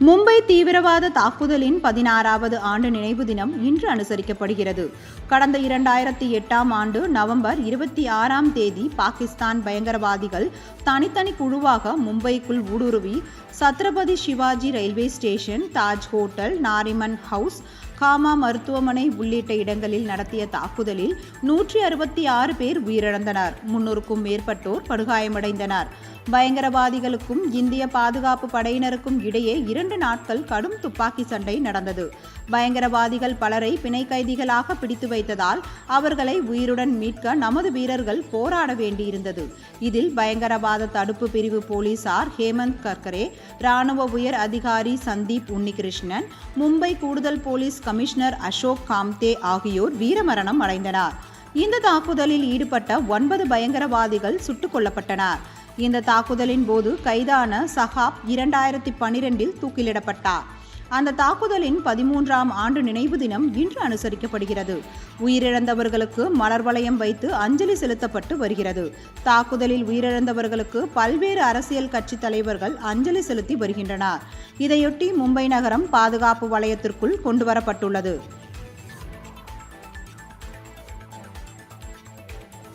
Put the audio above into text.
மும்பை தீவிரவாத தாக்குதலின் பதினாறாவது ஆண்டு நினைவு தினம் இன்று அனுசரிக்கப்படுகிறது. கடந்த இரண்டாயிரத்தி எட்டாம் ஆண்டு நவம்பர் இருபத்தி ஆறாம் தேதி பாகிஸ்தான் பயங்கரவாதிகள் தனித்தனி குழுவாக மும்பைக்குள் ஊடுருவி Chhatrapati Shivaji railway station Taj hotel Nariman house Cama மருத்துவமனை உள்ளிட்ட இடங்களில் நடத்திய தாக்குதலில் நூற்றி அறுபத்தி ஆறு பேர் உயிரிழந்தனர். முன்னூறுக்கும் மேற்பட்டோர் படுகாயமடைந்தனர். பயங்கரவாதிகளுக்கும் இந்திய பாதுகாப்பு படையினருக்கும் இடையே இரண்டு நாட்கள் கடும் துப்பாக்கி சண்டை நடந்தது. பயங்கரவாதிகள் பலரை பிணை கைதிகளாக பிடித்து வைத்ததால் அவர்களை உயிருடன் மீட்க நமது வீரர்கள் போராட வேண்டியிருந்தது. இதில் பயங்கரவாத தடுப்பு பிரிவு போலீசார் ஹேமந்த் கர்கரே ராணுவ உயர் அதிகாரி சந்தீப் உன்னிகிருஷ்ணன் மும்பை கூடுதல் போலீஸ் கமிஷனர் அசோக் காம்தே ஆகியோர் வீரமரணம் அடைந்தனர். இந்த தாக்குதலில் ஈடுபட்ட ஒன்பது பயங்கரவாதிகள் சுட்டுக் கொல்லப்பட்டனர். இந்த தாக்குதலின் போது கைதான சஹாப் இரண்டாயிரத்தி பனிரெண்டில் தூக்கிலிடப்பட்டார். அந்த தாக்குதலின் பதிமூன்றாம் ஆண்டு நினைவு தினம் இன்று அனுசரிக்கப்படுகிறது. உயிரிழந்தவர்களுக்கு மலர் வளையம் வைத்து அஞ்சலி செலுத்தப்பட்டு வருகிறது. தாக்குதலில் உயிரிழந்தவர்களுக்கு பல்வேறு அரசியல் கட்சி தலைவர்கள் அஞ்சலி செலுத்தி வருகின்றனர். இதையொட்டி மும்பை நகரம் பாதுகாப்பு வளையத்திற்குள் கொண்டுவரப்பட்டுள்ளது.